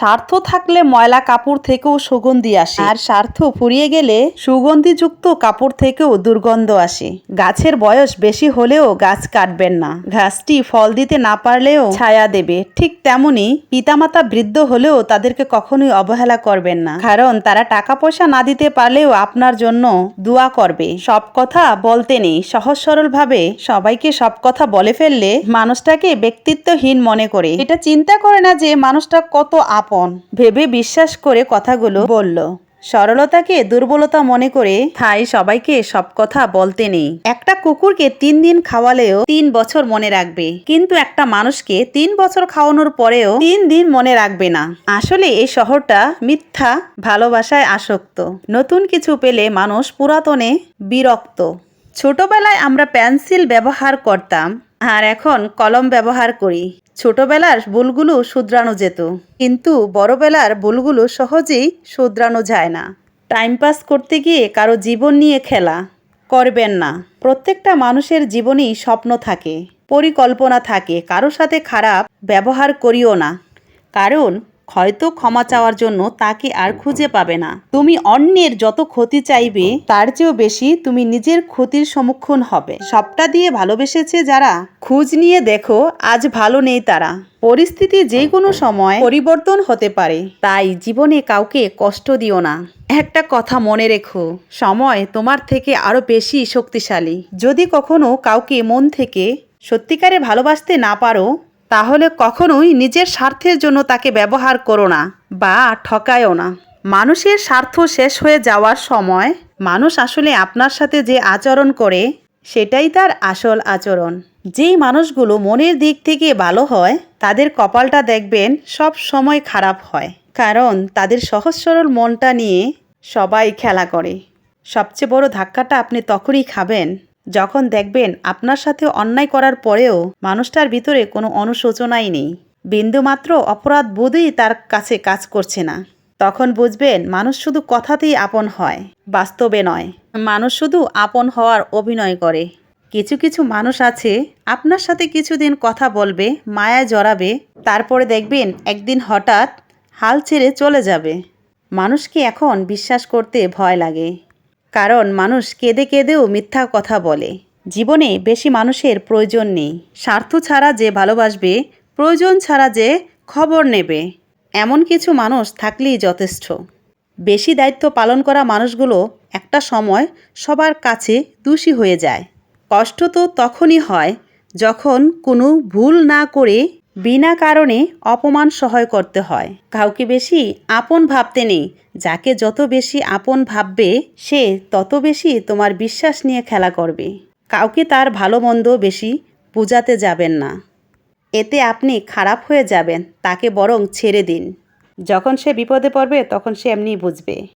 স্বার্থ থাকলে ময়লা কাপড় থেকেও সুগন্ধি আসে। আর স্বার্থ ফুরিয়ে গেলে সুগন্ধিযুক্ত কাপড় থেকেও দুর্গন্ধ আসে। গাছের বয়স বেশি হলেও গাছ কাটবেন না। গাছটি ফল দিতে না পারলেও ছায়া দেবে। ঠিক তেমনি পিতামাতা বৃদ্ধ হলেও তাদেরকে কখনোই অবহেলা করবেন না। কারণ তারা টাকা পয়সা না দিতে পারলেও আপনার জন্য দোয়া করবে। সব কথা বলতে নেই। সহজ সরল ভাবে সবাইকে সব কথা বলে ফেললে মানুষটাকে ব্যক্তিত্বহীন মনে করে। এটা চিন্তা করে না যে মানুষটা কত আপন ভেবে বিশ্বাস করে কথাগুলো বলল, সরলতাকে দুর্বলতা মনে করে তাই সবাইকে সব কথা বলতে নেই। একটা কুকুরকে তিন দিন খাওয়ালেও তিন বছর মনে রাখবে। কিন্তু একটা মানুষকে তিন বছর খাওয়ানোর পরেও তিন দিন মনে রাখবে না। আসলে এই শহরটা মিথ্যা ভালোবাসায় আসক্ত। নতুন কিছু পেলে মানুষ পুরাতনে বিরক্ত। ছোটবেলায় আমরা পেন্সিল ব্যবহার করতাম, আর এখন কলম ব্যবহার করি। ছোটবেলার বুলগুলো শুধরানো যেত। কিন্তু বড়বেলার বুলগুলো সহজেই শুধরানো যায় না। টাইম পাস করতে গিয়ে কারও জীবন নিয়ে খেলা করবেন না। প্রত্যেকটা মানুষের জীবনেই স্বপ্ন থাকে, পরিকল্পনা থাকে। কারও সাথে খারাপ ব্যবহার করিও না। কারণ হয়তো ক্ষমা চাওয়ার জন্য তাকে আর খুঁজে পাবে না। তুমি অন্যের যত ক্ষতি চাইবে, তার চেয়েও বেশি তুমি নিজের ক্ষতির সম্মুখীন হবে। সবটা দিয়ে ভালোবেসেছে যারা? খোঁজ নিয়ে দেখো, আজ ভালো নেই তারা। পরিস্থিতি যে কোনো সময় পরিবর্তন হতে পারে। তাই জীবনে কাউকে কষ্ট দিও না। একটা কথা মনে রেখো, সময় তোমার থেকে আরও বেশি শক্তিশালী। যদি কখনো কাউকে মন থেকে সত্যিকারে ভালোবাসতে না পারো তাহলে কখনোই নিজের স্বার্থের জন্য তাকে ব্যবহার করো না বা ঠকায়ও না। মানুষের স্বার্থ শেষ হয়ে যাওয়ার সময় মানুষ আসলে আপনার সাথে যে আচরণ করে, সেটাই তার আসল আচরণ। যেই মানুষগুলো মনের দিক থেকে ভালো হয়, তাদের কপালটা দেখবেন সব সময় খারাপ হয়। কারণ তাদের সহজ সরল মনটা নিয়ে সবাই খেলা করে। সবচেয়ে বড় ধাক্কাটা আপনি তখনই খাবেন যখন দেখবেন আপনার সাথে অন্যায় করার পরেও মানুষটার ভিতরে কোনো অনুশোচনাই নেই। বিন্দুমাত্র অপরাধ বোধই তার কাছে কাজ করছে না। তখন বুঝবেন মানুষ শুধু কথাতেই আপন হয়, বাস্তবে নয়। মানুষ শুধু আপন হওয়ার অভিনয় করে। কিছু কিছু মানুষ আছে, আপনার সাথে কিছুদিন কথা বলবে, মায়া জড়াবে, তারপরে দেখবেন একদিন হঠাৎ হাল ছেড়ে চলে যাবে। মানুষকে এখন বিশ্বাস করতে ভয় লাগে। কারণ মানুষ কেঁদে কেঁদেও মিথ্যা কথা বলে। জীবনে বেশি মানুষের প্রয়োজন নেই। স্বার্থ ছাড়া যে ভালোবাসবে, প্রয়োজন ছাড়া যে খবর নেবে, এমন কিছু মানুষ থাকলেই যথেষ্ট। বেশি দায়িত্ব পালন করা মানুষগুলো একটা সময় সবার কাছে দোষী হয়ে যায়। কষ্ট তো তখনই হয় যখন কোনো ভুল না করে বিনা কারণে অপমান সহায় করতে হয়। কাউকে বেশি আপন ভাবতে নেই। যাকে যত বেশি আপন ভাববে, সে তত বেশি তোমার বিশ্বাস নিয়ে খেলা করবে। কাউকে তার ভালো মন্দ বেশি বোঝাতে যাবেন না। এতে আপনি খারাপ হয়ে যাবেন, তাকে বরং ছেড়ে দিন। যখন সে বিপদে পড়বে, তখন সে এমনি বুঝবে।